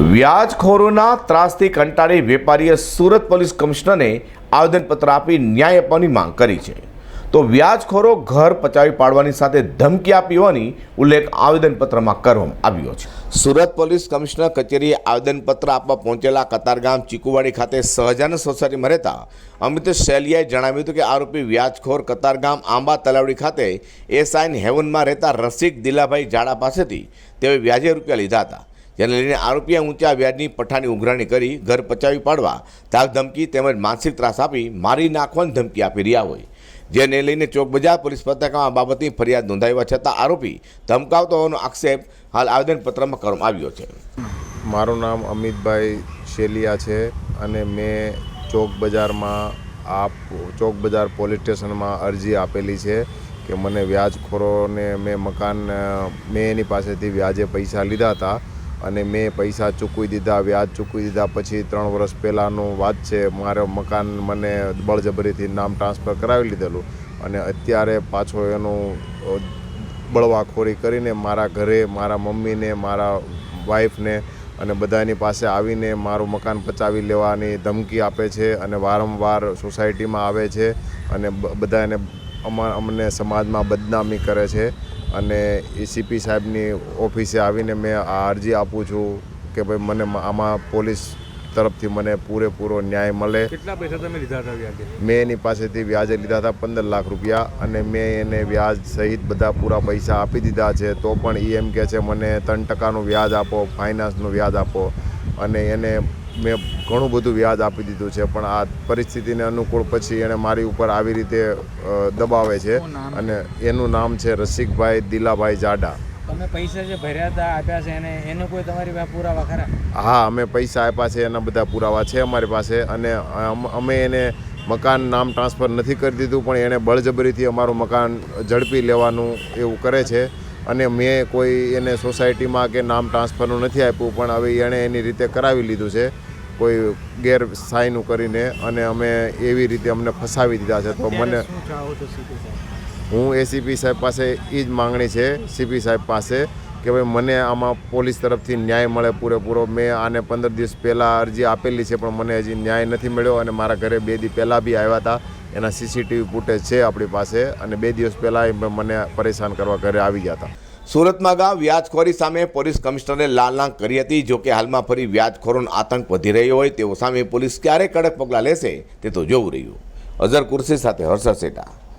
વ્યાજખોરોના ત્રાસથી કંટાળી વેપારીએ સુરત પોલીસ કમિશનરને આવેદનપત્ર આપી ન્યાય આપવાની માંગ કરી છે. તો વ્યાજખોરો ઘર પચાવી પાડવાની સાથે ધમકી આપી હોવાની ઉલ્લેખ આવેદનપત્રમાં કરવામાં આવ્યો છે. સુરત પોલીસ કમિશનર કચેરીએ આવેદનપત્ર આપવા પહોંચેલા કતારગામ ચીકુવાડી ખાતે સહજાનંદ સોસાયટીમાં રહેતા અમિત શૈલિયાએ જણાવ્યું હતું કે આરોપી વ્યાજખોર કતારગામ આંબા તલાવડી ખાતે એસાઇન હેવનમાં રહેતા રસિક દિલાભાઈ જાડા પાસેથી તેઓએ વ્યાજે રૂપિયા લીધા હતા. જેને લઈને આરોપીએ ઊંચા વ્યાજની પઠાની ઉઘરાણી કરી ઘર પચાવી પાડવા તાક ધમકી તેમજ માનસિક ત્રાસ આપી મારી નાખવાની ધમકી આપી રહ્યા હોય. જેને લઈને ચોક બજાર પોલીસ પથકમાં બાબતની ફરિયાદ નોંધાવ્યા છતાં આરોપી ધમકાવતો હોવાનો આક્ષેપ હાલ આવેદનપત્રમાં કરવામાં આવ્યો છે. મારું નામ અમિતભાઈ શેલિયા છે અને મેં ચોક બજારમાં આ ચોક બજાર પોલીસ સ્ટેશનમાં અરજી આપેલી છે કે મને વ્યાજખોરોને મેં મકાન, મેં એની પાસેથી વ્યાજે પૈસા લીધા હતા. અને મેં પૈસા ચૂકવી દીધા, વ્યાજ ચૂકવી દીધા, પછી ત્રણ વર્ષ પહેલાંનું વાત છે, મારે મકાન મને બળજબરીથી નામ ટ્રાન્સફર કરાવી લીધેલું અને અત્યારે પાછો એનું બળવાખોરી કરીને મારા ઘરે, મારા મમ્મીને, મારા વાઈફને અને બધાની પાસે આવીને મારું મકાન પચાવી લેવાની ધમકી આપે છે અને વારંવાર સોસાયટીમાં આવે છે અને બધાને અમા, અમને સમાજમાં બદનામી કરે છે. અને એસીપી સાહેબની ઓફિસે આવીને મેં આ અરજી આપું છું કે ભાઈ મને આમાં પોલીસ તરફથી મને પૂરેપૂરો ન્યાય મળે. કેટલા પૈસા તમે લીધા હતા વ્યાજે? મેં એની પાસેથી વ્યાજે લીધા હતા પંદર લાખ રૂપિયા અને મેં એને વ્યાજ સહિત બધા પૂરા પૈસા આપી દીધા છે. તો પણ એ એમ કહે છે મને ત્રણ ટકાનું વ્યાજ આપો ફાઇનાન્સનું વ્યાજ આપો. અને એને મેં ઘણું બધું વ્યાજ આપી દીધું છે પણ આ પરિસ્થિતિને અનુકૂળ પછી એણે મારી ઉપર આવી રીતે દબાવે છે. અને એનું નામ છે રસિકભાઈ દિલાભાઈ જાડા. તમે પૈસા જે ભર્યા હતા આપ્યા છે એને એનો કોઈ તમારી પાસે પુરાવા ખરા? હા અમે પૈસા આપ્યા છે એના બધા પુરાવા છે અમારી પાસે. અને અમે એને મકાન નામ ટ્રાન્સફર નથી કરી દીધું પણ એણે બળજબરીથી અમારું મકાન ઝડપી લેવાનું એવું કરે છે. અને મેં કોઈ એને સોસાયટીમાં કે નામ ટ્રાન્સફરનું નથી આપ્યું પણ હવે એણે એની રીતે કરાવી લીધું છે. કોઈ ગેર સાઈનું કરીને અને અમે એવી રીતે અમને ફસાવી દીધા છે. તો મને હું એસીપી સાહેબ પાસે એ જ માંગણી છે સીપી સાહેબ પાસે કે ભાઈ મને આમાં પોલીસ તરફથી ન્યાય મળે પૂરેપૂરો. મેં આને પંદર દિવસ પહેલાં અરજી આપેલી છે પણ મને હજી ન્યાય નથી મળ્યો અને મારા ઘરે બે દી પહેલાં બી આવ્યા હતા. એના સીસીટીવી ફૂટેજ છે આપણી પાસે અને બે દિવસ પહેલાં મને પરેશાન કરવા ઘરે આવી ગયા હતા. સુરતમાં ગામ વ્યાજખોરી સામે પોલીસ કમિશનરે લાલનાંગ કરી હતી. જો કે હાલમાં ફરી વ્યાજખોરોનો આતંક વધી રહ્યો હોય તેઓ સામે પોલીસ ક્યારે કડક પગલાં લેશે તે તો જોવું રહ્યું. અઝર કુર્સી સાથે હર્ષદ સેટા.